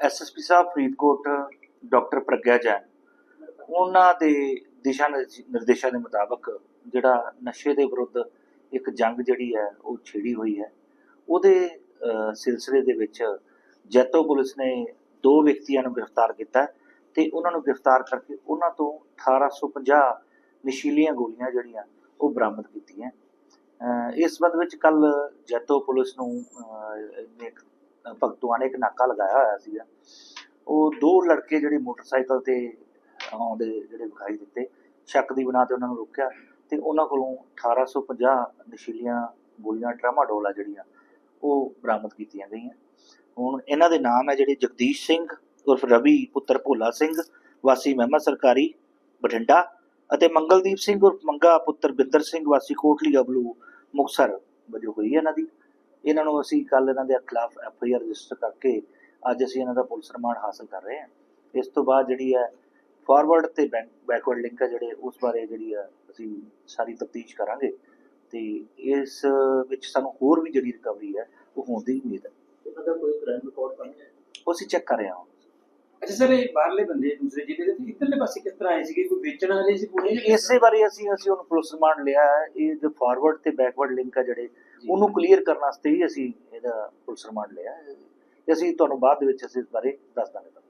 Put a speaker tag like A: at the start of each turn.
A: SSP ਸਾਹਿਬ Faridkot, doctor Pragya Jain, ਉਹਨਾਂ ਦੇ ਦਿਸ਼ਾ ਨਿਰਦੇਸ਼- ਨਿਰਦੇਸ਼ਾਂ ਦੇ ਮੁਤਾਬਕ ਜਿਹੜਾ ਨਸ਼ੇ ਦੇ ਵਿਰੁੱਧ ਇੱਕ ਜੰਗ ਜਿਹੜੀ ਹੈ, ਉਹ ਛੇੜੀ ਹੋਈ ਹੈ। ਉਹਦੇ ਸਿਲਸਿਲੇ ਦੇ ਵਿੱਚ ਜੈਤੋ ਪੁਲਿਸ ਨੇ ਦੋ ਵਿਅਕਤੀਆਂ ਨੂੰ ਗ੍ਰਿਫਤਾਰ ਕੀਤਾ ਹੈ ਤੇ ਉਹਨਾਂ ਨੂੰ ਗ੍ਰਿਫਤਾਰ ਕਰਕੇ ਉਹਨਾਂ ਤੋਂ 1850 ਨਸ਼ੀਲੀਆਂ ਗੋਲੀਆਂ ਜਿਹੜੀਆਂ, ਉਹ ਬਰਾਮਦ ਕੀਤੀਆਂ। ਇਸ ਸੰਬੰਧ ਵਿੱਚ ਕੱਲ ਜੈਤੋ ਪੁਲਿਸ ਨੂੰ ਇੱਕ ਭਗਤੂਆਂ ਨੇ ਇੱਕ ਨਾਕਾ ਲਗਾਇਆ ਹੋਇਆ ਸੀਗਾ। ਉਹ ਦੋ ਲੜਕੇ ਜਿਹੜੇ ਮੋਟਰਸਾਈਕਲ ਤੇ ਆਉਂਦੇ, ਜਿਹੜੇ ਵਿਖਾਈ ਦਿੱਤੇ, ਸ਼ੱਕ ਦੀ ਬਣਾ ਤੇ ਉਹਨਾਂ ਨੂੰ ਰੋਕਿਆ ਤੇ ਉਹਨਾਂ ਕੋਲੋਂ 1850 ਨਸ਼ੀਲੀਆਂ ਗੋਲੀਆਂ, ਟਰਾਮਾਡੋਲ ਆ ਜਿਹੜੀਆਂ, ਉਹ ਬਰਾਮਦ ਕੀਤੀਆਂ ਗਈਆਂ। ਹੁਣ ਇਹਨਾਂ ਦੇ ਨਾਮ ਹੈ ਜਿਹੜੇ ਜਗਦੀਸ਼ ਸਿੰਘ, ਉਰਫ ਰਵੀ ਪੁੱਤਰ ਭੋਲਾ ਸਿੰਘ, ਵਾਸੀ ਮਹਿਮਾ ਸਰਕਾਰੀ, ਬਠਿੰਡਾ ਅਤੇ ਮੰਗਲਦੀਪ ਸਿੰਘ ਉਰਫ ਮੰਗਾ ਪੁੱਤਰ ਬਿੰਦਰ ਸਿੰਘ, ਵਾਸੀ ਕੋਟਲੀ ਅਬਲੂ ਮੁਕਸਰ ਵਜੋਂ ਹੋਈ ਹੈ ਇਹਨਾਂ ਦੀ। ਇਹਨਾਂ ਨੂੰ ਅਸੀਂ ਕੱਲ ਇਹਨਾਂ ਦੇ ਖਿਲਾਫ ਐਫ ਆਈ ਆਰ ਰਜਿਸਟਰ ਕਰਕੇ ਅੱਜ ਅਸੀਂ ਇਹਨਾਂ ਦਾ ਪੁਲਿਸ ਰਿਮਾਂਡ ਹਾਸਲ ਕਰ ਰਹੇ ਹਾਂ। ਇਸ ਤੋਂ ਬਾਅਦ ਜਿਹੜੀ ਹੈ ਫਾਰਵਰਡ ਤੇ ਬੈਕਵਰਡ ਲਿੰਕ ਹੈ ਜਿਹੜੇ ਉਸ ਬਾਰੇ ਜਿਹੜੀ ਹੈ ਅਸੀਂ ਸਾਰੀ ਤਫਤੀਸ਼ ਕਰਾਂਗੇ। ਤੇ ਇਸ ਵਿੱਚ ਸਾਨੂੰ ਹੋਰ ਵੀ ਜਿਹੜੀ ਰਿਕਵਰੀ ਹੈ ਉਹ ਹੋਣ ਦੀ ਉਮੀਦ ਹੈ।
B: ਇਹਨਾਂ ਦਾ ਕੋਈ ਕ੍ਰਾਈਮ ਰਿਕਾਰਡ ਸਾਹਮਣੇ ਆਇਆ?
A: ਉਹ ਅਸੀਂ ਚੈੱਕ ਕਰ ਰਹੇ ਹਾਂ।
B: ਅੱਛਾ ਸਰ ਇਹ ਬਾਹਰਲੇ ਬੰਦੇ ਦੂਸਰੇ ਜ਼ਿਲ੍ਹੇ ਦੇ ਕਿੱਧਰਲੇ ਪਾਸੇ ਕਿਸ ਤਰ੍ਹਾਂ ਆਏ ਸੀਗੇ? ਕੋਈ ਵੇਚਣ ਵਾਲੇ ਸੀ ਕਿਸ
A: ਇਸੇ ਬਾਰੇ ਅਸੀਂ ਅਸੀਂ ਉਹਨੂੰ ਪੁਲਿਸ ਰਿਮਾਂਡ ਲਿਆ ਹੈ। ਇਹ ਜੋ ਫਾਰਵਰਡ ਤੇ ਬੈਕਵਰਡ ਲਿੰਕ ਹੈ ਜਿਹੜੇ ਉਹਨੂੰ ਕਲੀਅਰ ਕਰਨ ਵਾਸਤੇ ਹੀ ਅਸੀਂ ਇਹਦਾ ਪੁਲਿਸ ਰਿਮਾਂਡ ਲਿਆ ਹੈ। ਤੇ ਅਸੀਂ ਤੁਹਾਨੂੰ ਬਾਅਦ ਦੇ ਵਿੱਚ ਅਸੀਂ ਇਸ ਬਾਰੇ ਦੱਸ ਦਾਂਗੇ ਤੁਹਾਨੂੰ।